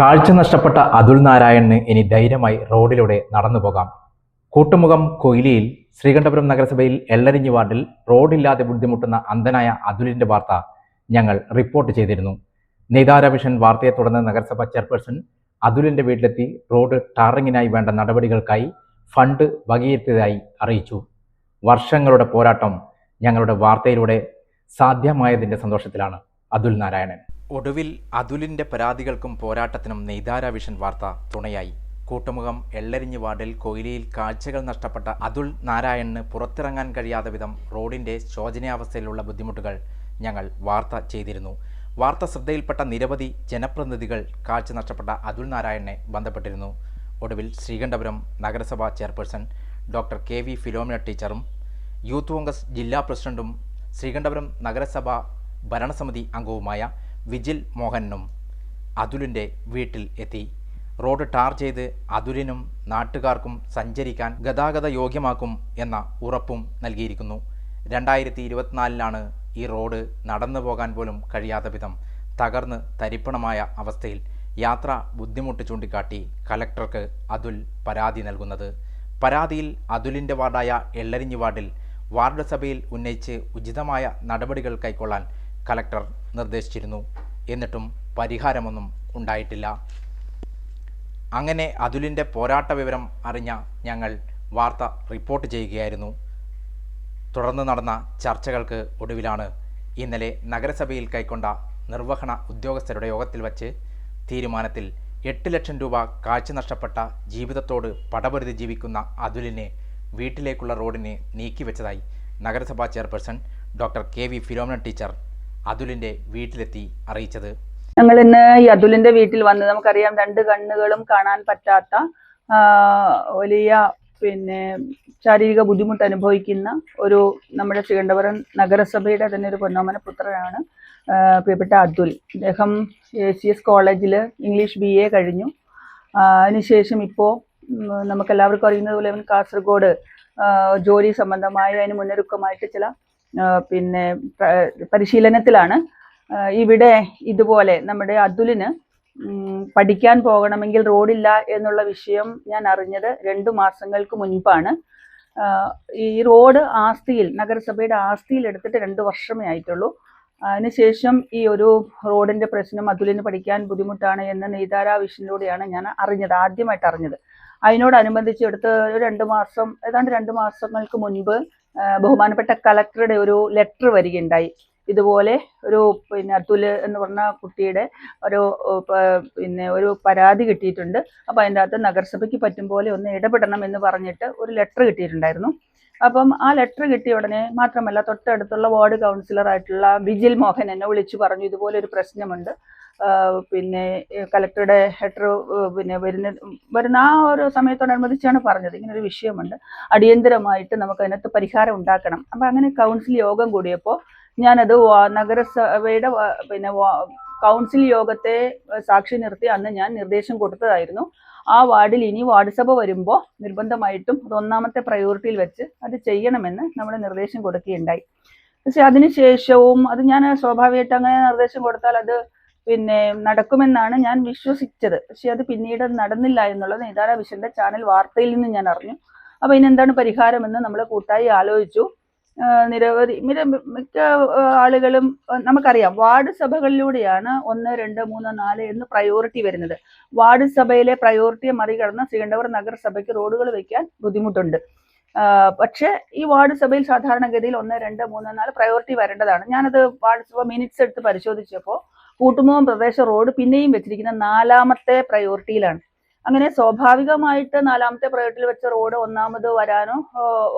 കാഴ്ച നഷ്ടപ്പെട്ട അതുൽ നാരായണന് ഇനി ധൈര്യമായി റോഡിലൂടെ നടന്നു പോകാം. കൂട്ടുമുഖം കൊയിലിയിൽ ശ്രീകണ്ഠപുരം നഗരസഭയിൽ എള്ളരിഞ്ഞി വാർഡിൽ റോഡില്ലാതെ ബുദ്ധിമുട്ടുന്ന അന്ധനായ അതുലിന്റെ വാർത്ത ഞങ്ങൾ റിപ്പോർട്ട് ചെയ്തിരുന്നു. നെയ്താര വിഷൻ വാർത്തയെ തുടർന്ന് നഗരസഭ ചെയർപേഴ്സൺ അതുലിന്റെ വീട്ടിലെത്തി റോഡ് ടാറിങ്ങിനായി വേണ്ട നടപടികൾക്കായി ഫണ്ട് വകയിരുത്തിയതായി അറിയിച്ചു. വർഷങ്ങളുടെ പോരാട്ടം ഞങ്ങളുടെ വാർത്തയിലൂടെ സാധ്യമായതിന്റെ സന്തോഷത്തിലാണ് അതുൽ നാരായണൻ. ഒടുവിൽ അതുലിന്റെ പരാതികൾക്കും പോരാട്ടത്തിനും നെയ്താര വിഷൻ വാർത്ത തുണയായി. കൂട്ടുമുഖം എള്ളരിഞ്ഞ് വാർഡിൽ കൊയിലിയിൽ കാഴ്ചകൾ നഷ്ടപ്പെട്ട അതുൽ നാരായണന് പുറത്തിറങ്ങാൻ കഴിയാത്ത വിധം റോഡിന്റെ ശോചനീയാവസ്ഥയിലുള്ള ബുദ്ധിമുട്ടുകൾ ഞങ്ങൾ വാർത്ത ചെയ്തിരുന്നു. വാർത്ത ശ്രദ്ധയിൽപ്പെട്ട നിരവധി ജനപ്രതിനിധികൾ കാഴ്ച നഷ്ടപ്പെട്ട അതുൽ നാരായണനെ ബന്ധപ്പെട്ടിരുന്നു. ഒടുവിൽ ശ്രീകണ്ഠപുരം നഗരസഭാ chairperson doctor K. V. Philomina ടീച്ചറും യൂത്ത് കോൺഗ്രസ് ജില്ലാ പ്രസിഡന്റും ശ്രീകണ്ഠപുരം നഗരസഭാ ഭരണസമിതി അംഗവുമായ വിജിൽ മോഹനും അതുലിന്റെ വീട്ടിൽ എത്തി. റോഡ് ടാർ ചെയ്ത് അതുലിനും നാട്ടുകാർക്കും സഞ്ചരിക്കാൻ ഗതാഗത യോഗ്യമാക്കും എന്ന ഉറപ്പും നൽകിയിരിക്കുന്നു. രണ്ടായിരത്തി ഇരുപത്തിനാലിലാണ് ഈ റോഡ് നടന്നു പോകാൻ പോലും കഴിയാത്ത വിധം തകർന്ന് തരിപ്പണമായ അവസ്ഥയിൽ യാത്ര ബുദ്ധിമുട്ട് ചൂണ്ടിക്കാട്ടി കലക്ടർക്ക് അതുൽ പരാതി നൽകുന്നത്. പരാതിയിൽ അതുലിന്റെ വാർഡായ എള്ളരിഞ്ഞി വാർഡിൽ വാർഡ് സഭയിൽ ഉന്നയിച്ച് ഉചിതമായ നടപടികൾ കൈക്കൊള്ളാൻ കലക്ടർ നിർദ്ദേശിച്ചിരുന്നു. എന്നിട്ടും പരിഹാരമൊന്നും ഉണ്ടായിട്ടില്ല. അങ്ങനെ അതുലിന്റെ പോരാട്ട വിവരം അറിഞ്ഞ ഞങ്ങൾ വാർത്ത റിപ്പോർട്ട് ചെയ്യുകയായിരുന്നു. തുടർന്ന് നടന്ന ചർച്ചകൾക്ക് ഒടുവിലാണ് ഇന്നലെ നഗരസഭയിൽ കൈക്കൊണ്ട നിർവഹണ ഉദ്യോഗസ്ഥരുടെ യോഗത്തിൽ വച്ച് തീരുമാനത്തിൽ എട്ട് ലക്ഷം രൂപ കാഴ്ച നഷ്ടപ്പെട്ട ജീവിതത്തോട് പടപൊരുതി ജീവിക്കുന്ന അതുലിനെ വീട്ടിലേക്കുള്ള റോഡിനെ നീക്കിവെച്ചതായി നഗരസഭാ chairperson doctor K V Philomina teacher അതുലിന്റെ വീട്ടിലെത്തി അറിയിച്ചത്. ഞങ്ങൾ ഇന്ന് ഈ അതുലിന്റെ വീട്ടിൽ വന്ന് നമുക്കറിയാം രണ്ട് കണ്ണുകളും കാണാൻ പറ്റാത്ത വലിയ പിന്നെ ശാരീരിക ബുദ്ധിമുട്ട് അനുഭവിക്കുന്ന ഒരു നമ്മുടെ തിരുവനന്തപുരം നഗരസഭയുടെ തന്നെ ഒരു പൊന്നോമന പുത്രനാണ് പ്രിയപ്പെട്ട അതുൽ. അദ്ദേഹം എ സി എസ് കോളേജിൽ ഇംഗ്ലീഷ് ബി എ കഴിഞ്ഞു. അതിനുശേഷം ഇപ്പോൾ നമുക്കെല്ലാവർക്കും അറിയുന്നത് പോലെ അവൻ കാസർഗോഡ് ജോലി സംബന്ധമായ അതിന് മുന്നൊരുക്കമായിട്ട് ചില പിന്നെ പരിശീലനത്തിലാണ്. ഇവിടെ ഇതുപോലെ നമ്മുടെ അതുലിന് പഠിക്കാൻ പോകണമെങ്കിൽ റോഡില്ല എന്നുള്ള വിഷയം ഞാൻ അറിഞ്ഞത് രണ്ടു മാസങ്ങൾക്ക് മുൻപാണ്. ഈ റോഡ് ആസ്തിയിൽ നഗരസഭയുടെ ആസ്തിയിൽ എടുത്തിട്ട് രണ്ട് വർഷമേ ആയിട്ടുള്ളൂ. അതിനുശേഷം ഈ ഒരു റോഡിന്റെ പ്രശ്നം അതുലിന് പഠിക്കാൻ ബുദ്ധിമുട്ടാണ് എന്ന നെയ്താര വിഷനിലൂടെയാണ് ഞാൻ അറിഞ്ഞത് ആദ്യമായിട്ട് അറിഞ്ഞത്. അതിനോടനുബന്ധിച്ച് എടുത്ത് രണ്ട് മാസം ഏതാണ്ട് രണ്ട് മാസങ്ങൾക്ക് മുൻപ് ബഹുമാനപ്പെട്ട കളക്ടറുടെ ഒരു ലെറ്റർ വരികയുണ്ടായി. ഇതുപോലെ ഒരു പിന്നെ അതുൽ എന്ന് പറഞ്ഞ കുട്ടിയുടെ ഒരു പിന്നെ ഒരു പരാതി കിട്ടിയിട്ടുണ്ട്. അപ്പോൾ അതിന്റെ അകത്ത് നഗരസഭയ്ക്ക് പറ്റും പോലെ ഒന്ന് ഇടപെടണം എന്ന് പറഞ്ഞിട്ട് ഒരു ലെറ്റർ കിട്ടിയിട്ടുണ്ടായിരുന്നു. അപ്പം ആ ലെറ്റർ കിട്ടിയ ഉടനെ മാത്രമല്ല തൊട്ടടുത്തുള്ള വാർഡ് കൗൺസിലറായിട്ടുള്ള വിജിൽ മോഹൻ എന്നെ വിളിച്ചു പറഞ്ഞു ഇതുപോലെ ഒരു പ്രശ്നമുണ്ട്. പിന്നെ കലക്ടറുടെ ലെറ്റർ പിന്നെ വരുന്ന വരുന്ന ആ ഒരു സമയത്തോടനുബന്ധിച്ചാണ് പറഞ്ഞത്. ഇങ്ങനൊരു വിഷയമുണ്ട്. അടിയന്തരമായിട്ട് നമുക്ക് അതിനകത്ത് പരിഹാരം ഉണ്ടാക്കണം. അപ്പം അങ്ങനെ കൗൺസിൽ യോഗം കൂടിയപ്പോൾ ഞാനത് നഗരസഭയുടെ പിന്നെ കൗൺസിൽ യോഗത്തെ സാക്ഷി നിർത്തി അന്ന് ഞാൻ നിർദ്ദേശം കൊടുത്തതായിരുന്നു. ആ വാർഡിൽ ഇനി വാർഡ് സഭ വരുമ്പോൾ നിർബന്ധമായിട്ടും അത് ഒന്നാമത്തെ പ്രയോറിറ്റിയിൽ വെച്ച് അത് ചെയ്യണമെന്ന് നമ്മൾ നിർദ്ദേശം കൊടുക്കുകയുണ്ടായി. പക്ഷെ അതിനുശേഷവും അത് ഞാൻ സ്വാഭാവികമായിട്ട് അങ്ങനെ നിർദ്ദേശം കൊടുത്താൽ അത് പിന്നെ നടക്കുമെന്നാണ് ഞാൻ വിശ്വസിച്ചത്. പക്ഷെ അത് പിന്നീട് നടന്നില്ല എന്നുള്ളത് നേതാര വിഷന്റെ ചാനൽ വാർത്തയിൽ നിന്ന് ഞാൻ അറിഞ്ഞു. അപ്പൊ ഇതിനെന്താണ് പരിഹാരമെന്ന് നമ്മൾ കൂട്ടായി ആലോചിച്ചു. നിരവധി മിക്ക ആളുകളും നമുക്കറിയാം വാർഡ് സഭകളിലൂടെയാണ് ഒന്ന് രണ്ട് മൂന്ന് നാല് എന്ന് പ്രയോറിറ്റി വരുന്നത്. വാർഡ് സഭയിലെ പ്രയോറിറ്റിയെ മറികടന്ന് ശ്രീകണ്ഠപുരം നഗരസഭയ്ക്ക് റോഡുകൾ വയ്ക്കാൻ ബുദ്ധിമുട്ടുണ്ട്. പക്ഷേ ഈ വാർഡ് സഭയിൽ സാധാരണഗതിയിൽ ഒന്ന് രണ്ട് മൂന്ന് നാല് പ്രയോറിറ്റി വരേണ്ടതാണ്. ഞാനത് വാർഡ് സഭ മിനിറ്റ്സ് എടുത്ത് പരിശോധിച്ചപ്പോൾ കൂട്ടുമുഖം പ്രദേശ റോഡ് പിന്നെയും വെച്ചിരിക്കുന്ന നാലാമത്തെ പ്രയോറിറ്റിയിലാണ്. അങ്ങനെ സ്വാഭാവികമായിട്ട് നാലാമത്തെ പ്രയോറിറ്റിയിൽ വെച്ച റോഡ് ഒന്നാമത് വരാനോ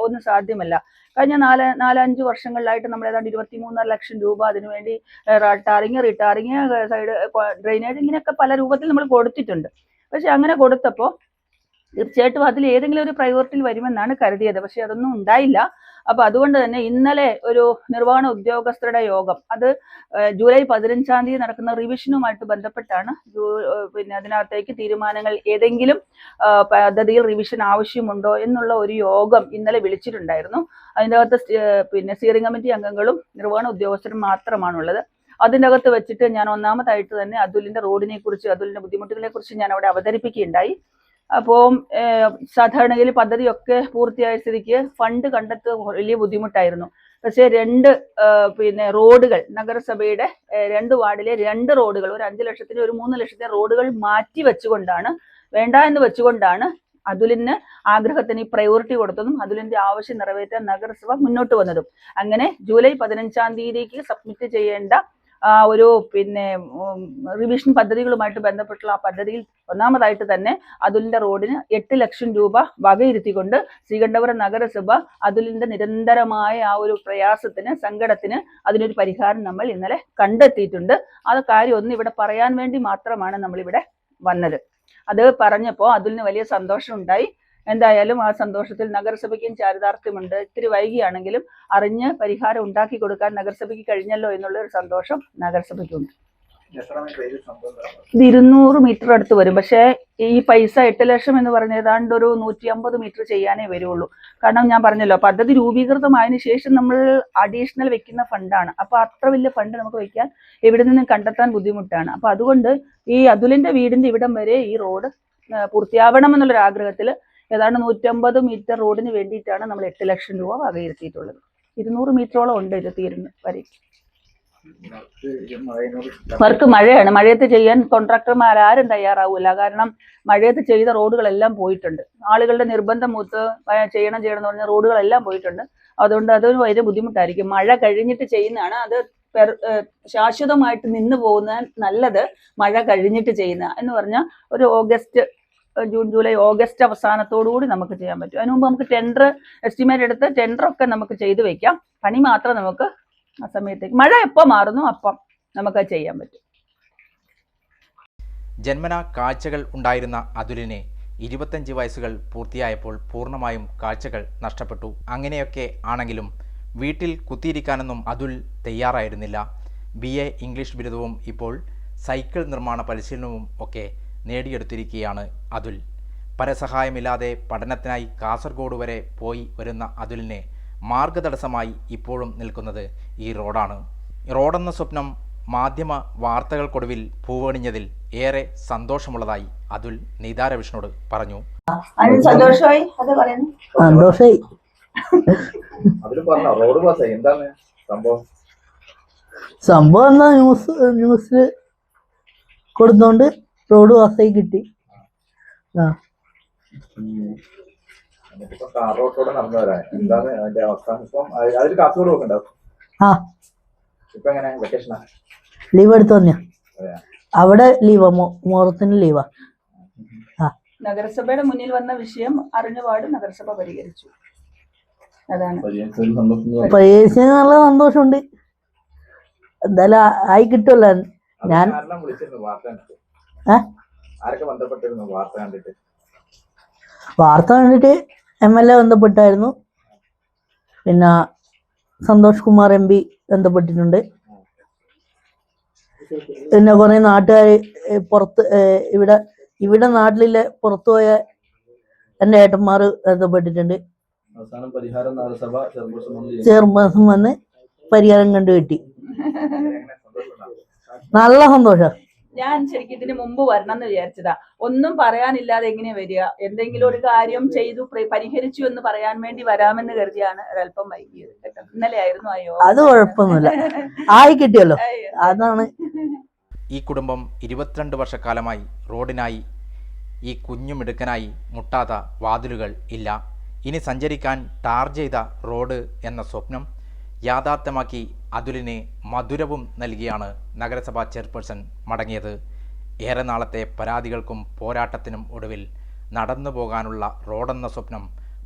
ഒന്നും സാധ്യമല്ല. കഴിഞ്ഞ നാല് നാലഞ്ച് വർഷങ്ങളിലായിട്ട് നമ്മൾ ഏതാണ്ട് ഇരുപത്തി മൂന്നര ലക്ഷം രൂപ അതിനുവേണ്ടി ടാറിങ് റിട്ടാറിങ് സൈഡ് ഡ്രെയിനേജ് ഇങ്ങനെയൊക്കെ പല രൂപത്തിൽ നമ്മൾ കൊടുത്തിട്ടുണ്ട്. പക്ഷെ അങ്ങനെ കൊടുത്തപ്പോൾ തീർച്ചയായിട്ടും അതിൽ ഏതെങ്കിലും ഒരു പ്രയോറിറ്റിയിൽ വരുമെന്നാണ് കരുതിയത്. പക്ഷെ അതൊന്നും ഉണ്ടായില്ല. അപ്പൊ അതുകൊണ്ട് തന്നെ ഇന്നലെ ഒരു നിർവഹണ ഉദ്യോഗസ്ഥരുടെ യോഗം അത് ജൂലൈ പതിനഞ്ചാം തീയതി നടക്കുന്ന റിവിഷനുമായിട്ട് ബന്ധപ്പെട്ടാണ്. പിന്നെ അതിനകത്തേക്ക് തീരുമാനങ്ങൾ ഏതെങ്കിലും പദ്ധതിയിൽ റിവിഷൻ ആവശ്യമുണ്ടോ എന്നുള്ള ഒരു യോഗം ഇന്നലെ വിളിച്ചിട്ടുണ്ടായിരുന്നു. അതിന്റെ അകത്ത് പിന്നെ സ്റ്റിയറിംഗ് കമ്മിറ്റി അംഗങ്ങളും നിർവഹണ ഉദ്യോഗസ്ഥരും മാത്രമാണുള്ളത്. അതിന്റെ അകത്ത് വെച്ചിട്ട് ഞാൻ ഒന്നാമതായിട്ട് തന്നെ അതുലിന്റെ റോഡിനെ കുറിച്ച് അതുലിന്റെ ബുദ്ധിമുട്ടുകളെ കുറിച്ച് ഞാൻ അവിടെ അവതരിപ്പിക്കുകയുണ്ടായി. അപ്പോൾ സാധാരണഗതിയിൽ പദ്ധതിയൊക്കെ പൂർത്തിയായ സ്ഥിതിക്ക് ഫണ്ട് കണ്ടെത്തുക വലിയ ബുദ്ധിമുട്ടായിരുന്നു. പക്ഷേ രണ്ട് പിന്നെ റോഡുകൾ നഗരസഭയുടെ രണ്ട് വാർഡിലെ രണ്ട് റോഡുകൾ ഒരു അഞ്ച് ലക്ഷത്തിന് ഒരു മൂന്ന് ലക്ഷത്തിന് റോഡുകൾ മാറ്റി വെച്ചുകൊണ്ടാണ് വേണ്ട എന്ന് വെച്ചുകൊണ്ടാണ് അതുലിന് ആഗ്രഹത്തിന് ഈ പ്രയോറിറ്റി കൊടുത്തതും അതുലിന്റെ ആവശ്യം നിറവേറ്റാൻ നഗരസഭ മുന്നോട്ട് വന്നതും. അങ്ങനെ ജൂലൈ പതിനഞ്ചാം തീയതിക്ക് സബ്മിറ്റ് ചെയ്യേണ്ട ഒരു പിന്നെ റിവിഷൻ പദ്ധതികളുമായിട്ട് ബന്ധപ്പെട്ടുള്ള ആ പദ്ധതിയിൽ ഒന്നാമതായിട്ട് തന്നെ അതുലിന്റെ റോഡിന് എട്ട് ലക്ഷം രൂപ വകയിരുത്തിക്കൊണ്ട് ശ്രീകണ്ഠപുരം നഗരസഭ അതുലിന്റെ നിരന്തരമായ ആ ഒരു പ്രയാസത്തിന് സങ്കടത്തിന് അതിനൊരു പരിഹാരം നമ്മൾ ഇന്നലെ കണ്ടെത്തിയിട്ടുണ്ട്. അത് കാര്യം ഒന്ന് ഇവിടെ പറയാൻ വേണ്ടി മാത്രമാണ് നമ്മളിവിടെ വന്നത്. അത് പറഞ്ഞപ്പോൾ അതുലിന് വലിയ സന്തോഷം ഉണ്ടായി എന്തായാലും ആ സന്തോഷത്തിൽ നഗരസഭയ്ക്കും ചാരിതാർത്ഥ്യമുണ്ട്. ഇത്തിരി വൈകിയാണെങ്കിലും അറിഞ്ഞ് പരിഹാരം ഉണ്ടാക്കി കൊടുക്കാൻ നഗരസഭയ്ക്ക് കഴിഞ്ഞല്ലോ എന്നുള്ള ഒരു സന്തോഷം നഗരസഭയ്ക്കുണ്ട്. ഇത് ഇരുന്നൂറ് മീറ്റർ അടുത്ത് വരും. പക്ഷേ ഈ പൈസ എട്ട് ലക്ഷം എന്ന് പറഞ്ഞ ഏതാണ്ട് ഒരു നൂറ്റി അമ്പത് മീറ്റർ ചെയ്യാനേ വരുള്ളൂ. കാരണം ഞാൻ പറഞ്ഞല്ലോ പദ്ധതി രൂപീകൃതമായതിനു ശേഷം നമ്മൾ അഡീഷണൽ വെക്കുന്ന ഫണ്ടാണ്. അപ്പൊ അത്ര വലിയ ഫണ്ട് നമുക്ക് വെക്കാൻ എവിടെ നിന്നും കണ്ടെത്താൻ ബുദ്ധിമുട്ടാണ്. അപ്പൊ അതുകൊണ്ട് ഈ അതുലിന്റെ വീടിന്റെ ഇവിടം വരെ ഈ റോഡ് പൂർത്തിയാവണം എന്നുള്ളൊരു ആഗ്രഹത്തിൽ ഏതാണ്ട് നൂറ്റമ്പത് മീറ്റർ റോഡിന് വേണ്ടിയിട്ടാണ് നമ്മൾ എട്ട് ലക്ഷം രൂപ വകയിരുത്തിയിട്ടുള്ളത്. ഇരുന്നൂറ് മീറ്ററോളം ഉണ്ട് ഇത് തീരുന്ന വരെ. വർക്ക് മഴയാണ്. മഴയത്ത് ചെയ്യാൻ കോൺട്രാക്ടർമാർ ആരും തയ്യാറാവില്ല കാരണം മഴയത്ത് ചെയ്ത റോഡുകളെല്ലാം പോയിട്ടുണ്ട്. ആളുകളുടെ നിർബന്ധം മൂത്ത് ചെയ്യണം ചെയ്യണം എന്ന് പറഞ്ഞ റോഡുകളെല്ലാം പോയിട്ടുണ്ട്. അതുകൊണ്ട് അത് വലിയ ബുദ്ധിമുട്ടായിരിക്കും. മഴ കഴിഞ്ഞിട്ട് ചെയ്യുന്നതാണ്. അത് ശാശ്വതമായിട്ട് നിന്ന് പോകുന്ന നല്ലത്. മഴ കഴിഞ്ഞിട്ട് ചെയ്യുന്ന എന്ന് പറഞ്ഞാൽ ഒരു ഓഗസ്റ്റ് ജൂൺ ജൂലൈ ഓഗസ്റ്റ് അവസാനത്തോടുകൂടി നമുക്ക് ചെയ്യാൻ പറ്റും. അതിനു മുമ്പ് നമുക്ക് ടെൻഡർ എസ്റ്റിമേറ്റ് എടുത്ത് ടെൻഡർ ഒക്കെ നമുക്ക് ചെയ്തു വെക്കാം. പണി മാത്രം നമുക്ക് ആ സമയത്തേക്ക് മഴ എപ്പോൾ മാറുന്നു അപ്പം നമുക്ക് ചെയ്യാൻ പറ്റും. ജന്മന കാഴ്ചകൾ ഉണ്ടായിരുന്ന അതുലിനെ ഇരുപത്തഞ്ച് വയസ്സുകൾ പൂർത്തിയായപ്പോൾ പൂർണമായും കാഴ്ചകൾ നഷ്ടപ്പെട്ടു. അങ്ങനെയൊക്കെ ആണെങ്കിലും വീട്ടിൽ കുത്തിയിരിക്കാനൊന്നും അതുൽ തയ്യാറായിരുന്നില്ല. ബി എ ഇംഗ്ലീഷ് ബിരുദവും ഇപ്പോൾ സൈക്കിൾ നിർമ്മാണ പരിശീലനവും ഒക്കെ നേടിയെടുത്തിരിക്കുകയാണ് അതുൽ. പരസഹായമില്ലാതെ പഠനത്തിനായി കാസർഗോഡ് വരെ പോയി വരുന്ന അതുലിനെ മാർഗതടസ്സമായി ഇപ്പോഴും നിൽക്കുന്നത് ഈ റോഡാണ്. റോഡെന്ന സ്വപ്നം മാധ്യമ വാർത്തകൾക്കൊടുവിൽ പൂവണിഞ്ഞതിൽ ഏറെ സന്തോഷമുള്ളതായി അതുൽ നീതാര വിഷ്ണുവോട് പറഞ്ഞു സന്തോഷമായി സംഭവം? എന്താ ന്യൂസ് ന്യൂസിൽ കൊടുത്തോണ്ട് റോഡ് പാസ്സായി കിട്ടി. ആ. ലീവ് എടുത്തു തന്നെയാ അവിടെ ലീവാ മുഹൂർത്തിന് ലീവാ ആ. നഗരസഭയുടെ മുന്നിൽ വന്ന വിഷയം അറിഞ്ഞപാട് നഗരസഭ പരിഹരിച്ചു. അതാണ്. നല്ല സന്തോഷമുണ്ട്. എന്തായാലും ആയി കിട്ടുമല്ലോ ഞാൻ വാർത്ത കണ്ടിട്ട് ഏ? ആരൊക്കെ ബന്ധപ്പെട്ടിരുന്നു? വാർത്ത കണ്ടിട്ട്. വാർത്ത കണ്ടിട്ട് എം എൽ എ ബന്ധപ്പെട്ടായിരുന്നു. പിന്നെ സന്തോഷ് കുമാർ എം പി ബന്ധപ്പെട്ടിട്ടുണ്ട്. പിന്നെ കുറെ നാട്ടുകാർ പുറത്ത് ഇവിടെ ഇവിടെ നാട്ടിലെ പുറത്തുപോയ എന്റെ എന്റെ ഏട്ടന്മാർ ബന്ധപ്പെട്ടിട്ടുണ്ട്. ചെയർപേഴ്സൺ വന്ന് പരിഹാരം കണ്ടു കിട്ടി നല്ല സന്തോഷം. ഞാൻ ശരിക്കും ഇതിന് മുമ്പ് വരണം എന്ന് വിചാരിച്ചതാ. ഒന്നും പറയാനില്ലാതെ എങ്ങനെ വരിക? എന്തെങ്കിലും ഒരു കാര്യം ചെയ്തു പരിഹരിച്ചു എന്ന് പറയാൻ വേണ്ടി വരാമെന്ന് കരുതിയാണ് ഒരല്പം വൈകിയത് കേട്ടോ. ഇന്നലെ ആയിരുന്നു അയ്യോ അത് കുഴപ്പമൊന്നുമില്ല. ആയി കിട്ടിയല്ലോ. അതാണ്. ഈ കുടുംബം ഇരുപത്തിരണ്ട് വർഷക്കാലമായി റോഡിനായി ഈ കുഞ്ഞുമിടുക്കനായി മുട്ടാത്ത വാതിലുകൾ ഇല്ല. ഇനി സഞ്ചരിക്കാൻ ടാർ ചെയ്ത റോഡ് എന്ന സ്വപ്നം യാഥാർത്ഥ്യമാക്കി അതുലിന് മധുരവും നൽകിയാണ് നഗരസഭാ ചെയർപേഴ്സൺ മടങ്ങിയത്. ഏറെ നാളത്തെ പരാതികൾക്കും പോരാട്ടത്തിനും ഒടുവിൽ നടന്നു പോകാനുള്ള റോഡെന്ന സ്വപ്നം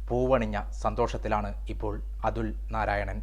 പൂവണിഞ്ഞ സന്തോഷത്തിലാണ് ഇപ്പോൾ അതുൽ നാരായണൻ.